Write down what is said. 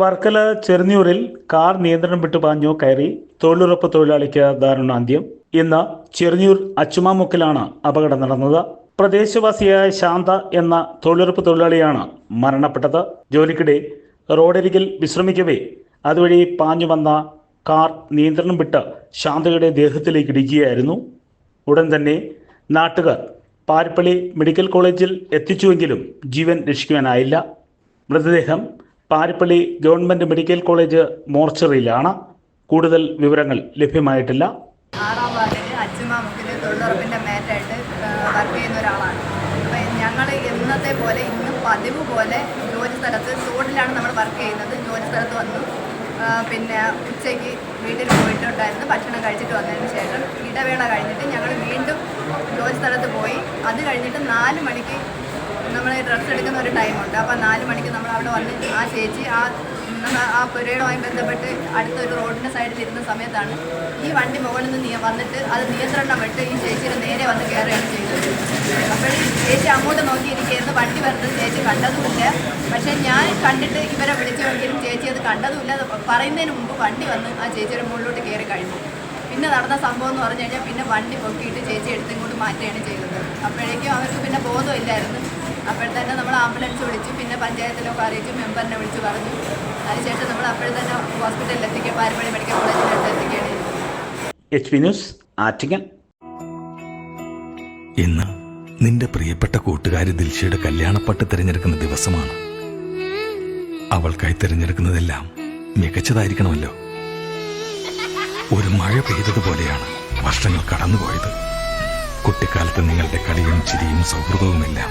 Varkala ചെറുന്നൂരിൽ car നിയന്ത്രണം വിട്ടു പാഞ്ഞു കയറി തൊഴിലുറപ്പ് തൊഴിലാളിക്ക് ദാരുണാന്ത്യം ഇന്ന് ചെറുന്നൂർ അച്ചുമാമുക്കിലാണ് അപകടം നടന്നത്. പ്രദേശവാസിയായ ശാന്ത എന്ന തൊഴിലുറപ്പ് തൊഴിലാളിയാണ് മരണപ്പെട്ടത്. ജോലിക്കിടെ റോഡരികിൽ വിശ്രമിക്കവേ അതുവഴി പാഞ്ഞു വന്ന കാർ നിയന്ത്രണം വിട്ട് ശാന്തയുടെ ദേഹത്തിലേക്ക് ഇടിക്കുകയായിരുന്നു. ഉടൻ തന്നെ നാട്ടുകാർ പാരിപ്പള്ളി മെഡിക്കൽ കോളേജിൽ എത്തിച്ചുവെങ്കിലും ജീവൻ രക്ഷിക്കുവാനായില്ല. മൃതദേഹം പാരിപ്പള്ളി ഗവൺമെന്റ് മെഡിക്കൽ കോളേജ് മോർച്ചറിയിലാണ്. കൂടുതൽ വിവരങ്ങൾ ലഭ്യമായിട്ടില്ല. ആറാം വാർഡിൽ അച്ചുമാമുക്കിൽ തൊഴിലുറപ്പിന്റെ മേറ്റായിട്ട് വർക്ക് ചെയ്യുന്ന ഒരാളാണ്. അപ്പം ഞങ്ങൾ എന്നത്തെ പോലെ ഇന്ന് പതിവ് പോലെ ജോലി സ്ഥലത്ത് തോട്ടിലാണ് നമ്മൾ വർക്ക് ചെയ്യുന്നത്. ജോലി സ്ഥലത്ത് വന്നു. പിന്നെ ഉച്ചയ്ക്ക് വീട്ടിൽ പോയിട്ടുണ്ടായിരുന്നു. ഭക്ഷണം കഴിച്ചിട്ട് വന്നതിന് ശേഷം ഇടവേള കഴിഞ്ഞിട്ട് ഞങ്ങൾ വീണ്ടും ജോലി സ്ഥലത്ത് പോയി. അത് കഴിഞ്ഞിട്ട് നാല് മണിക്ക് നമ്മൾ ഡ്രസ്സ് എടുക്കുന്ന ഒരു ടൈമുണ്ട് അപ്പോൾ നാല് മണിക്ക് നമ്മൾ അവിടെ വന്ന് ആ ചേച്ചി ആ ആ പുരയുമായി ബന്ധപ്പെട്ട് അടുത്തൊരു റോഡിന്റെ സൈഡിൽ ഇരുന്ന സമയത്താണ് ഈ വണ്ടി മുകളിൽ നിന്ന് വന്നിട്ട് അത് നിയന്ത്രണം വിട്ട് ഈ ചേച്ചിയുടെ നേരെ വന്ന് കയറുകയാണ് ചെയ്തത്. അപ്പോൾ ചേച്ചി അങ്ങോട്ട് നോക്കിയിരിക്കുകയായിരുന്നു. വണ്ടി വരുന്നത് ചേച്ചി കണ്ടതുമില്ല. പക്ഷേ ഞാൻ കണ്ടിട്ട് ഇവരെ വിളിച്ചു നോക്കിയാലും ചേച്ചി അത് കണ്ടതുമില്ല. പറയുന്നതിന് മുമ്പ് വണ്ടി വന്ന് ആ ചേച്ചിയുടെ മുകളിലോട്ട് കയറി കഴിഞ്ഞു. പിന്നെ നടന്ന സംഭവം എന്ന് പറഞ്ഞു കഴിഞ്ഞാൽ പിന്നെ വണ്ടി പൊക്കിയിട്ട് ചേച്ചി എടുത്തും കൊണ്ട് മാറ്റുകയാണ് ചെയ്തത്. അപ്പോഴേക്കും അവർക്ക് പിന്നെ ബോധമില്ലായിരുന്നു. അപ്പോഴത്തന്നെ നമ്മൾ ആംബുലൻസ് വിളിച്ചു പിന്നെ പഞ്ചായത്തിലൊക്കെ അറിയിച്ചു മെമ്പറിനെ വിളിച്ച് പറഞ്ഞു. അതിനുശേഷം നമ്മൾ അപ്പോഴത്തന്നെ ഹോസ്പിറ്റലിൽ എത്തിക്കുക പാരമ്പടി മെഡിക്കൽ കോളേജിലോട്ട് എത്തിക്കുകയാണ്. ചെയ്തത് എച്ച് പി ന്യൂസ് ആറ്റിങ്ങൽ. ഇന്ന് നിന്റെ പ്രിയപ്പെട്ട കൂട്ടുകാരി ദിൽഷയുടെ കല്യാണപ്പട്ട് തിരഞ്ഞെടുക്കുന്ന ദിവസമാണ്. അവൾക്കായി തിരഞ്ഞെടുക്കുന്നതെല്ലാം മികച്ചതായിരിക്കണമല്ലോ. ഒരു മഴ പെയ്തതുപോലെയാണ് വർഷങ്ങൾ കടന്നുപോയത്. കുട്ടിക്കാലത്ത് നിങ്ങളുടെ കളിയും ചിരിയും സൗഹൃദവുമെല്ലാം